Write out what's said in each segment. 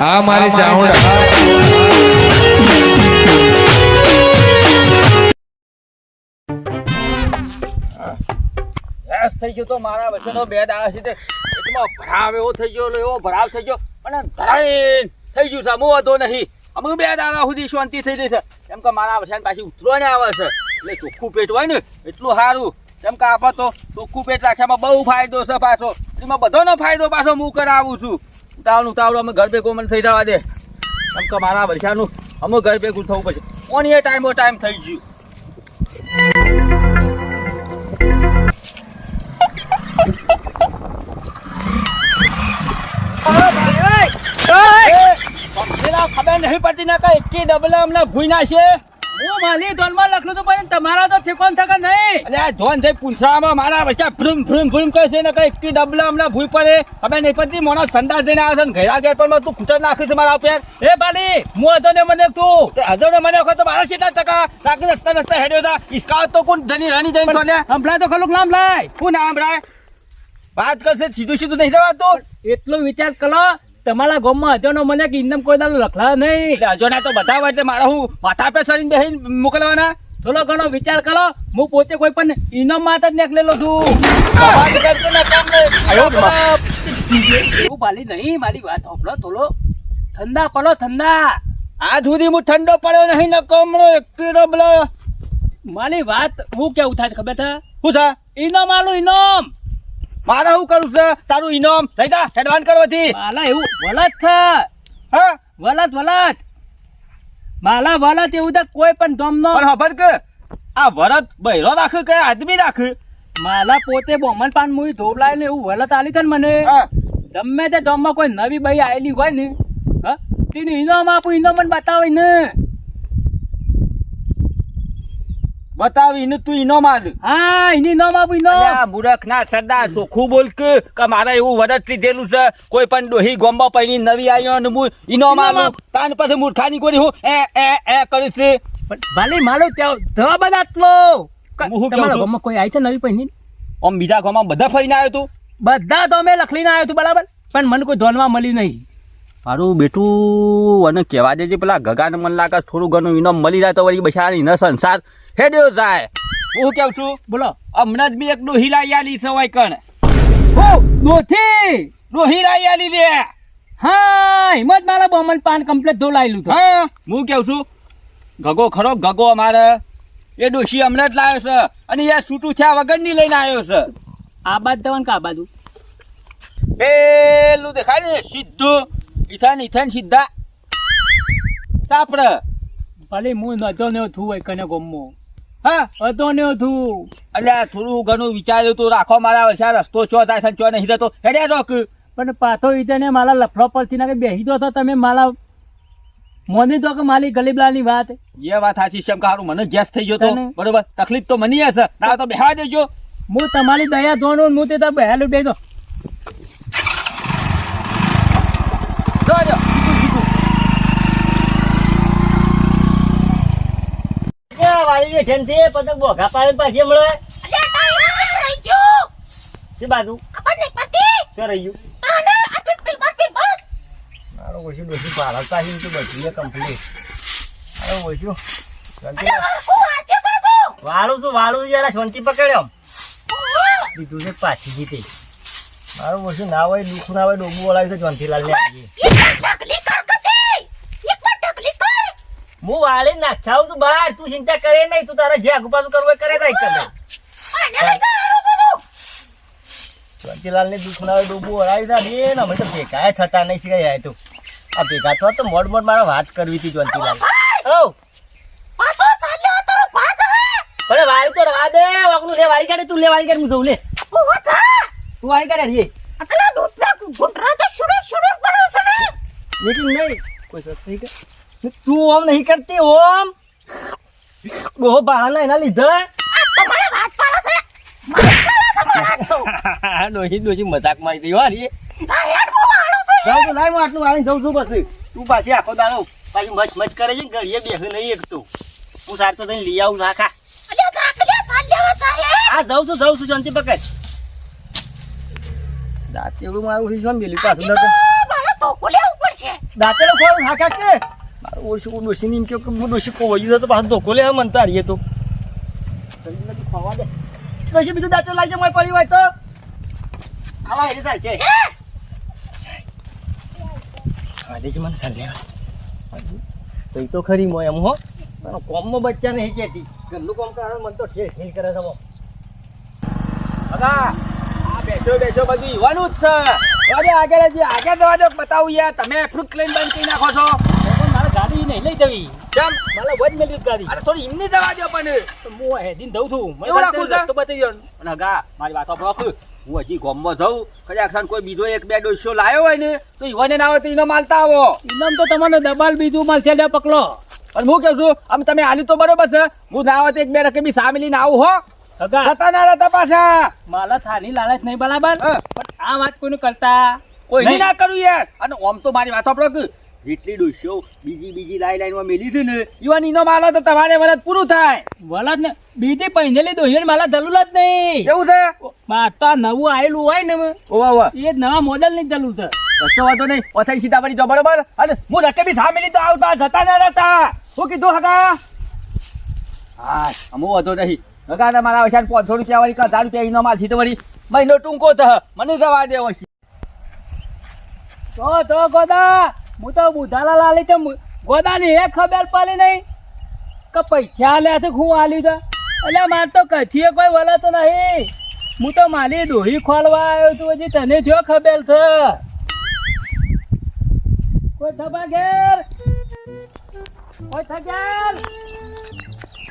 આ મારી ગેસ થઈ ગયો તો મારા વચ્ચેનો બે દાડા છે ભરાવ એવો થઈ ગયો, એવો ભરાવ થઈ ગયો. અને ધરાઈને થઈ ગયું છે અમુક વાંધો નહીં. અમુક બે દાડા સુધી શાંતિ થઈ રહી છે. કેમ કે મારા વચ્ચે પાછી ઉતરો આવે છે. એટલે ચોખ્ખું પેટ હોય ને, એટલું સારું. કેમ કે તો ચોખ્ખું પેટ રાખ્યામાં બહુ ફાયદો છે પાછો. એમાં બધાનો ફાયદો પાછો હું કરાવું છું. ઉતાવળ ઉતાવળ અમે ઘર ભેગું મને થઈ જવા દે. આમ તો મારા વર્ષાનું અમુક ઘર ભેગું થવું પડશે. કોની એ ટાઈમો ટાઈમ થઈ ગયું? ખબર નહીં પડતી ને કઈ એટલી ડબલ અમને ભૂઈ નાખશે હું માલી ધોનમાં લખલું તો પણ તમારા તો ઠેકોન થકા નહીં. આ ધોન થઈ પૂંછામાં મારા વચ્ચે ભ્રુમ ભ્રુમ ભ્રુમ કહે છે ને કઈ એકી ડબલ અમને ભૂઈ પડે. નહીં પડતી મોના સંદાસ જઈને આવે છે ને ઘેરા ઘેર પણ તું ખૂટર નાખ્યું છે મારા ઉપર. એ બાલી હું હતો ને મને તું. તે ને મને વખત તો મારા સીધા ટકા રાખી રસ્તા રસ્તા હેડ્યો હતા તો કોણ ધની રાની જઈને તો હમણાં તો ખરું નામ લાય. કોણ નામ રાય? વાત કરશે સીધું સીધું નહીં જવાતું. એટલો વિચાર કરો તમારા ગામમાં હજારનો મને કે ઇન્દમ કોઈ દાડો લખલા નહીં. એટલે હજોના તો બધા હોય એટલે મારા હું માથા પે સરીને બેસીને મોકલવાના. થોડો ઘણો વિચાર કરો હું પોતે કોઈ પણ ઇનામ માટે જ નીકળેલો છું. એવું બાલી નહીં મારી વાત સાંભળો થોડો. ઠંડા પડો ઠંડા. આ સુધી હું ઠંડો પડ્યો નહીં ને કમળો એક ડબલો મારી વાત હું કેવું થાય ખબર છે? શું થા? ઇનામ આલું ઇનામ. મારે શું કરું છે? તારું ઇનામ લઈ જા એડવાન્સ કરવાથી માલા એવું વલત છે. હા? વલત વલત. માલા વલત એવું તો કોઈ પણ ધોમનો પણ ખબર કે આ વરત બૈરો રાખ કે આદમી રાખ? માલા પોતે બોમન પાન મુઈ ધોબલાય ને એવું વલત આલી છે મને. ગમે તે ધોમમાં કોઈ નવી બઈ આવેલી હોય ને હા તેને ઇનામ આપું ઇનામ મને બતાવે ને. બતાવીને તું ઇનો માલ. હા એની નો આપું ઇનો અલ્યા મૂર્ખ ના સરદાર સોખું બોલ કે મારે એવું વરત લીધેલું છે કોઈ પણ ડોહી ગોંબા પૈની નવી આવ્યો ને હું ઇનો માલ. તાન પછી મૂર્ખાની કોરી હું એ એ એ કરીશ ભલે માલો ત્યાં જવાબ બધા આટલો. તમારા? ગામમાં કોઈ આવી છે નવી પહેરી આમ બીજા ગામમાં બધા ફરીને આવ્યો તું? બધા તો અમે લખલીને આવ્યો તું બરાબર? પણ મને કોઈ ધોનમાં મળ્યું નહીં. મારું બેટું અને કહેવા દેજે પેલા ગગાને મન લાગે થોડું ઘણું ઇનામ મળી જાય તો વળી બિચારા ન સંસાર હેડ્યો જાય હું કેવું છું? બોલો. હમણાં જ બી એક ડોહી લાઈ આલી છે વાય કણ. હું દોથી ડોહી! લાઈ આલી લે. હા હિંમત મારા બમન પાન કમ્પ્લેટ ધોલાયેલું હતું. હા હું કેવું છું? ગગો ખરો ગગો અમારે. એ ડોશી હમણાં જ લાવ્યો છે અને એ છૂટું થયા વગરની લઈને આવ્યો છે. આ બાદ દવાનું કા બાજુ. પેલું દેખાય ને સીધું. ઈથાન ઇથાન સીધા. સાપડ ભલે હું નજો ને થું હોય કને ગમો. હા? હતો ને થયું અલ્યા થોડું ઘણું વિચાર્યું તું રાખો મારા વર્ષા રસ્તો ચો થાય છે ચો નહીં થતો હેડ્યા રોક. પણ પાછો ઈતે ને મારા લફડો પરથી ના બેસી દો તો તમે મારા મોની તો કે મારી ગલીબલાની વાત. એ વાત સાચી છે કે હારું મને ગેસ થઈ ગયો તો? બરોબર? તકલીફ તો મને હશે ના તો બેહવા દેજો હું તમારી દયા જોવાનું હું તે તો બેહેલું બે દો જોજો વાળી બેઠે પતંગ બોઘા પાડે પાછી મળે શી બાજુ? શું રહી ગયું? મારો ઓછું ડોસી ભારત પાછી તો બધી કમ્પ્લીટ મારો ઓછું. વાળું છું વાળું જરા શાંતિ પકડ્યો દીધું છે પાછી જીતી. મારું ઓછું ના હોય દુઃખ ના હોય ડોબું વળાવી છે જોનથીલાલ ને આપીએ હું વાળી નાખ્યા છું બહાર. તું ચિંતા કરે નહીં. તું તારે જે આગુ પાછું કરવું એ કરે થાય કરે શાંતિલાલ ને દુઃખ ના ડૂબું ડોબું દા બેન અમે તો ભેગા થતા નહીં શીખાય યાર તું. આ ભેગા થવા તો મોડ મોડ મારે વાત કરવી હતી શાંતિલાલ. ઓ પણ વાળી તો રવા દે. વાગનું લે વાળી કાઢે તું લે વાળી કાઢે હું જઉં લે. તું વાળી કાઢે રે લેકિન નહીં. કોઈ સસ્તી કે? તું ઓમ નહીં કરતી ઓમ. ઓહો બહાના એના લીધે. ડોહી મજાક મારી દઈ વારી જાઉં તો લાય હું આટલું વાળીને જઉં છું પછી. તું પાછી આખો દાડો પાછી મચ મચ કરે છે ઘડીએ બેહું નહીં એક તું. હું સાર તો લઈ આવું નાખા હા જાઉં છું જાઉં છું શાંતિ પકડ. એવું મારું છે શું પેલું પાછું ખોલ ઓછું કે હું કોવા કોવાઈ તો પાછો ધોકો લેવા મનતા તો હારીએ તો જલ્દી દે બીજું દાંતેલો લાવજે મોય પડી હોય તો આવા હેરી થાય છે હા દેજે મને લેવા તો ઈ તો ખરી મોય એમ હો કોમમાં બચ્ચા નહીં કહેતી ઘરનું કોમ કરે મને તો ઠેર કરે છે હો. આ બેસો બેઠો બધું ઈવાનું જ છે આગળ આગળ દો, બતાવું યાર તમે ફ્રૂટ લઈને બંધ કરી નાખો છો ગાડી નહીં લઈ જવી. કેમ? મારે વજ મેળવી ગાડી. અરે થોડી એમની જવા દો પણ. તો હું હેડીને દઉં છું. મને એવું રાખું છે? રસ્તો બતાવી. અને હગા મારી વાત સાંભળો હું હજી ગામમાં જાઉં. કદાચ કોઈ બીજો એક બે ડોસ્યો લાવ્યો હોય ને તો ઈવાને ના હોય તો એનો માલતા આવો. તો તમને દબાલ બીજું મળશે લે પકડો. અને હું કહું છું આમ તમે આલી તો બરોબર છે. હું ના હોય તો એક બે રકે બી સામેલી ના આવું હો. જતા ના રહેતા પાછા. મારા થાની લાલચ નહીં બરાબર. પણ આ વાત કોઈને કરતા? કોઈ. ના કરું યાર. અને આમ તો મારી વાત આપણો જેટલી ડોસીઓ બીજી બીજી લાઈ લાઈનમાં મેલી છે ને યુવાની ઈનો માલો તો તમારે વરત પૂરું થાય. વરત ને બીજી પહેરેલી દોહીને માલા જરૂર જ નહીં. એવું છે? માર નવું આયેલું હોય ને ઓવા ઓવા. એ નવા મોડેલની જરૂર છે. કશો વાંધો નહીં ઓથાઈ સીતાફળી જો બરોબર? અને હું રસ્તે બી સામેલી તો આવતા જતા ના રહેતા. શું કીધું હતા હા અમુ વાંધો નહીં. ને મારા વસાન પાંચસો રૂપિયા વાળી કે હજાર રૂપિયા ઈનો માલ સીધો વળી. મહિનો ટૂંકો થ મને જવા દેવો છે. તો તો ગોદા. હું તો બુધાલા લાલી તો ગોદાની એક ખબર પડી નહીં કે પૈસા આલ્યા તો હું આલ્યું તો એટલે માર તો કથીએ કોઈ વલાતો નહીં. હું તો માલી દોહી ખોલવા આવ્યો છું હજી તને જો ખબર છે. કોઈ થબા ઘેર કોઈ થગેલ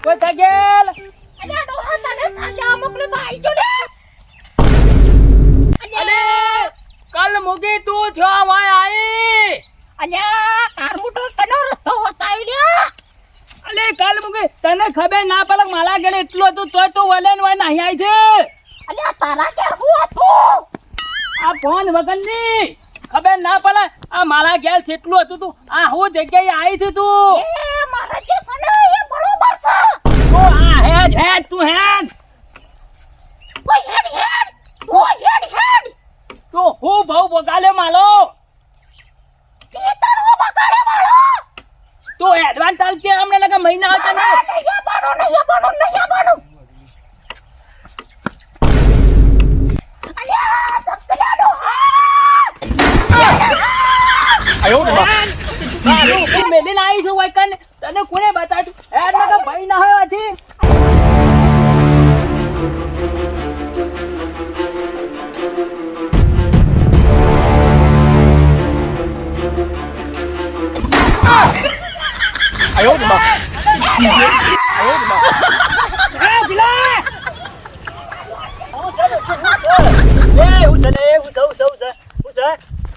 કોઈ થગેલ અલ્યા ડોહા તને સાજા મોકલ્યો તો આઈ ગયો ને. અલે કલ મુગી તું છો વાય આઈ. અલ્યા કાર મોટો કનો રસ્તો અલે કાલ મુકે તને ખબર ના પડે મારા ઘરે એટલું હતું તોય તું વલે ને નહીં આવી છે. અલ્યા તારા હું હતું? આ ફોન વગરની. ખબર ના પડે આ મારા ઘેર કેટલું હતું તું આ હું જગ્યાએ આવી છે તું. એ મારા જે સને એ બરોબર છે. તું આ હેડ હેડ તું હેડ. ઓય હેડ હેડ. ઓ હેડ હેડ. તો હું બહુ બગાલે માલો એ તાર હું બગાડે મારો તું એડવાન્સ ચાલતી હમણાં લગા મહિના હતા ને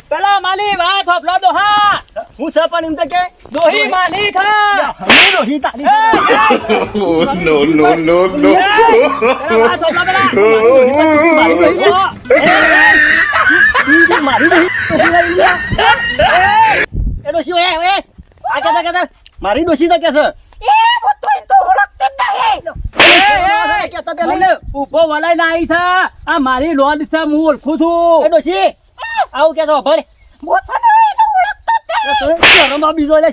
પેલા માલી વાત હોફલો તો હા છે પણ એમ તો કે દોહી માલી થા હું ડોશી તારી પેલા વાત હોફલો પેલા. મારી ડોશી લઈ ગયા એ ડોશી ઓય ઓય આ કહેતા કહેતા મારી ડોશી તો કે છે એ હું તો એ તો ઓળખતે જ મને વલાઈ ના આવી થા. આ મારી લોન છે હું ઓળખું એ ડોશી આવું ભલે. હું છે ને એને ઓળખતો જ શરમ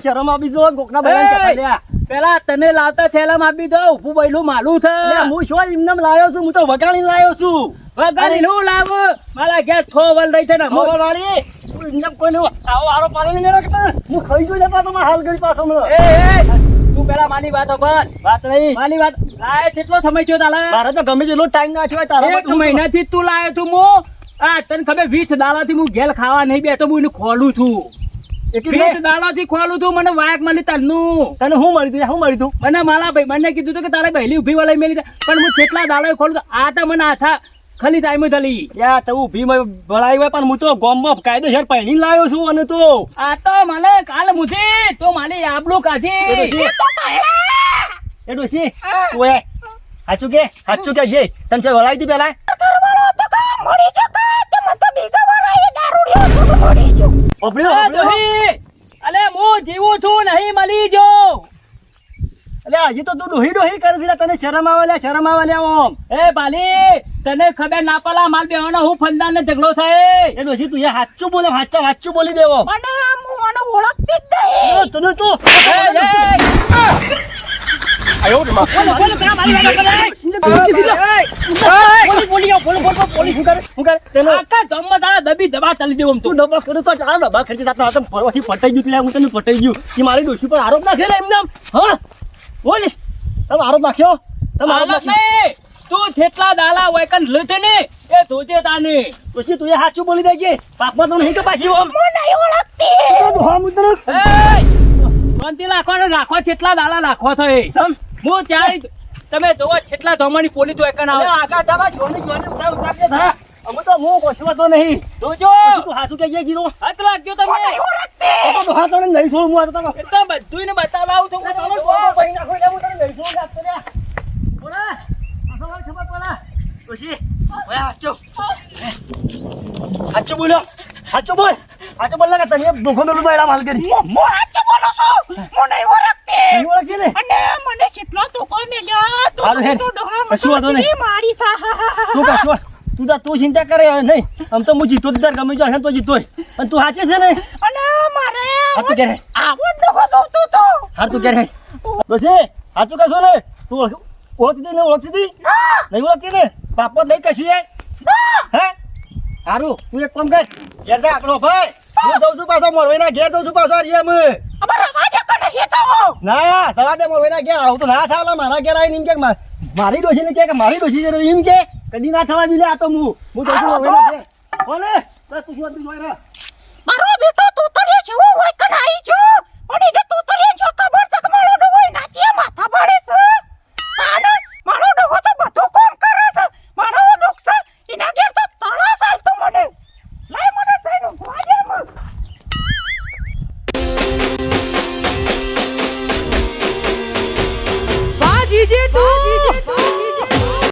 શરમ બીજો ગોકના કહેતા પેલા તને લાવતા થેલા આપી દો ઉભું બૈલું માલું છે. હું શું એમને લાવ્યો છું? હું તો વગાડી લાવ્યો છું. વગાડી નું લાવ? મારા ઘેર થો વલ રહી છે ને વાળી? એમને કોઈને આવો આરો પાડો નહીં રાખતા હું ખાઈ જોઈ લે પાછો મારા હાલ ગઈ પાછો. એ એ તું પેલા મારી વાત ખબર વાત નહીં. મારી વાત લાય કેટલો સમય થયો તારે? મારે તો ગમે તેટલો ટાઈમ ના થયો તારા એક મહિનાથી તું લાયો છું હું. આ તને ખબર વીસ દાડાથી હું ઘેર ખાવા નહીં બેઠો હું એને ખોલું છું. વીસ દાડાથી ખોલું છું મને વાયક મળી તને શું મળી તું? શું મળી તું? મને મારા ભાઈ મને કીધું કે તારે પહેલી ઊભી વાળી મેલી પણ હું કેટલા દાડો ખોલું. આ તો મને આથા ખાલી ટાઈમ થલી યા તો ઊભી માં ભળાઈ હોય પણ હું તો ગોમમાં કાયદેસર પહેણી લાવ્યો છું અને તો. આ તો મને કાલ મુથી તો મારી આબલું કાઢી. એ ડોસી તું એ. હાચું કે? હાચું કે જે? તને છે વળાઈ દી પેલા? કરવાનો તો કા? મરી જો કા? તે મત તો બીજા વાળા દારૂ લ્યો તો મરી જો ઓપડ્યો ઓપડ્યો. અલે હું જીવું છું નહીં મળી જો અલે હજી તો તું ડોહી ડોહી કરે છે તને શરમ આવે લે શરમ આવે લે ઓમ. એ બાલી તને ખબર ના પલા માલ બેવાનો હું ફંદાન ઝઘડો થાય? એ ડોશી તું સાચું હાચું બોલે સાચા સાચું બોલી દેવો. મને હું મને ઓળખતી જ નહીં. તને તો એ, એ, બોલ બોલ પેલા મારી વાતો કરે. શું કરે શું કરે તેનો આખા ગામમાં તારા દબી દબા ચાલી દેવો તું. ડબા તો ચાલો ડબ્બા ખર્ચી જાતા હતા પટાઈ ગયું એટલે હું તને પટાઈ ગયું. કે મારી ડોશી પર આરોપ નાખે લે એમને. હા? પોલીસ તમે આરોપ નાખ્યો? તમે આરોપ નાખ્યો. તું જેટલા દાલા હોય કન લેતે ને એ ધોતે તાને. પછી તું એ સાચું બોલી દેજે. પાપમાં તો નહીં કે પાછી આમ હું નહીં ઓળખતી. હા મુદ્ર એ શાંતિ લાખો ને રાખો જેટલા દાલા રાખો થઈ એ સમ. હું ચાઈ તમે જોવો જેટલા ધોમાની પોલીસ તો એકન આવો. આકા તારા જોની જોની ઉતાર ઉતાર દે થા અમે તો હું કશું તો નહીં જોજો તું હાસુ કે જે જીરો. હાથ રાખજો તમે તો તો તને નહીં છોડું હું આ તો તમે એટલે બધું ને બતાવ આવું છું હું ભાઈ નાખો એટલે હું તને નહીં છોડ કર્યા બોલા. ખબર પડે? ડોશી ઓય હાચો. હાચો બોલ્યો હાચો બોલ. હાચો બોલ ને તને ભૂખો મેલું બેડા માલ કરી. હું હાચું બોલું છું? હું. નહીં ઓળખતી. નહીં ઓળખી ને? અને મને કેટલો ધોકો મેલ્યો તું હારું હેડ. તો ડોહા કશું વાંધો નહીં. મારી સા તું કશું વાત- તું તાર તું ચિંતા કરે નહીં. આમ તો હું જીતો જ તાર ગમે જો હશે તો જીતો અને તું સાચે છે ને? અને મારે તું ક્યારે આવો તો. હાર તું સાચું કહેશો ને? તું ઓળખ- હતી ને ઓળખી હા, નહીં ઓળખી ને? બાપો નહીં કશું ના. હે. સારું તું એક કામ કર. ઘેર જા આપણો ભાઈ. હું. જઉં છું પાછો મોરવાઈના ઘેર જઉં છું પાછો નહીં? જવું. ના દવા દે મોરવાઈના ઘેર. આવું તો ના ચાલે મારા ઘેર આવીને એમ કે મા- મારી ડોશીને ને કે મારી ડોશી છે એમ કે. કદી ના થવા જોઈએ આ તો હું. હું જઉં છું મોરવાઈના ઘેર. કોને? બસ તું શું હતું જોઈ રહ્યા? મારો બેટો તું તો હોય